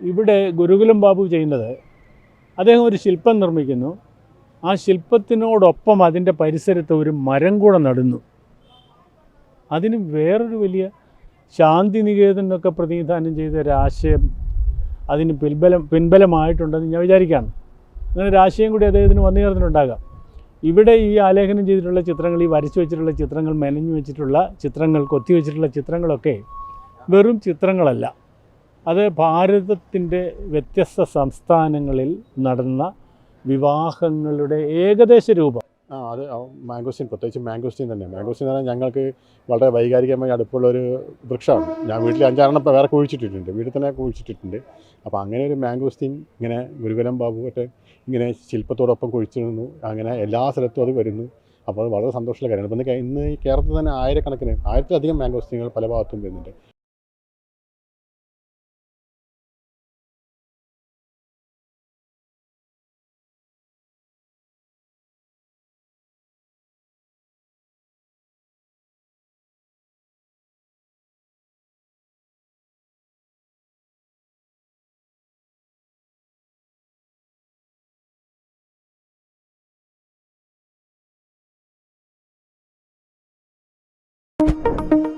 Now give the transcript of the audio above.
ഇവിടെ ഗുരുകുലം ബാബു ചെയ്യുന്നത് അദ്ദേഹം ഒരു ശില്പം നിർമ്മിക്കുന്നു. ആ ശില്പത്തിനോടൊപ്പം അതിന്റെ പരിസരത്ത് ഒരു മരം കൂടെ നടുന്നു. അതിന് വേറൊരു വലിയ ശാന്തി നികേതനൊക്കെ പ്രതിനിധാനം ചെയ്ത ഒരാശയം അതിന് പിൻബലം പിൻബലമായിട്ടുണ്ടെന്ന് ഞാൻ വിചാരിക്കുകയാണ്. അങ്ങനെ ഒരു ആശയം കൂടി അദ്ദേഹത്തിന് വന്നു ചേർന്നിട്ടുണ്ടാകാം. ഇവിടെ ഈ ആലേഖനം ചെയ്തിട്ടുള്ള ചിത്രങ്ങൾ ഈ വരച്ചു വെച്ചിട്ടുള്ള ചിത്രങ്ങൾ മെനഞ്ഞു വെച്ചിട്ടുള്ള ചിത്രങ്ങൾ കൊത്തി വെച്ചിട്ടുള്ള ചിത്രങ്ങളൊക്കെ വെറും ചിത്രങ്ങളല്ല. അത് ഭാരതത്തിന്റെ വ്യത്യസ്ത സംസ്ഥാനങ്ങളിൽ നടന്ന വിവാഹങ്ങളുടെ ഏകദേശ രൂപം. ആ അത് മാംഗോസ്റ്റീൻ പ്രത്യേകിച്ച് മാംഗോസ്റ്റീൻ തന്നെ. മാംഗോസ്റ്റീൻ എന്ന് പറഞ്ഞാൽ ഞങ്ങൾക്ക് വളരെ വൈകാരികമായി അടുപ്പുള്ള ഒരു വൃക്ഷമാണ്. ഞാൻ വീട്ടിൽ അഞ്ചാറെണ്ണം ഇപ്പോൾ വേറെ കുഴിച്ചിട്ടിട്ടുണ്ട്. വീട്ടിൽ തന്നെ കുഴിച്ചിട്ടിട്ടുണ്ട്. അപ്പോൾ അങ്ങനെ ഒരു മാംഗോസ്റ്റീൻ ഇങ്ങനെ ഗുരുകുലം ബാബുവൊക്കെ ഇങ്ങനെ ശില്പത്തോടൊപ്പം കുഴിച്ചിരുന്നു. അങ്ങനെ എല്ലാ സ്ഥലത്തും അത് വരുന്നു. അപ്പോൾ അത് വളരെ സന്തോഷമുള്ള കാര്യമാണ്. ഇപ്പം ഇന്ന് കേരളത്തിൽ തന്നെ ആയിരക്കണക്കിന് ആയിരത്തിലധികം മാംഗോസ്റ്റീനുകൾ പല ഭാഗത്തും വരുന്നുണ്ട്. You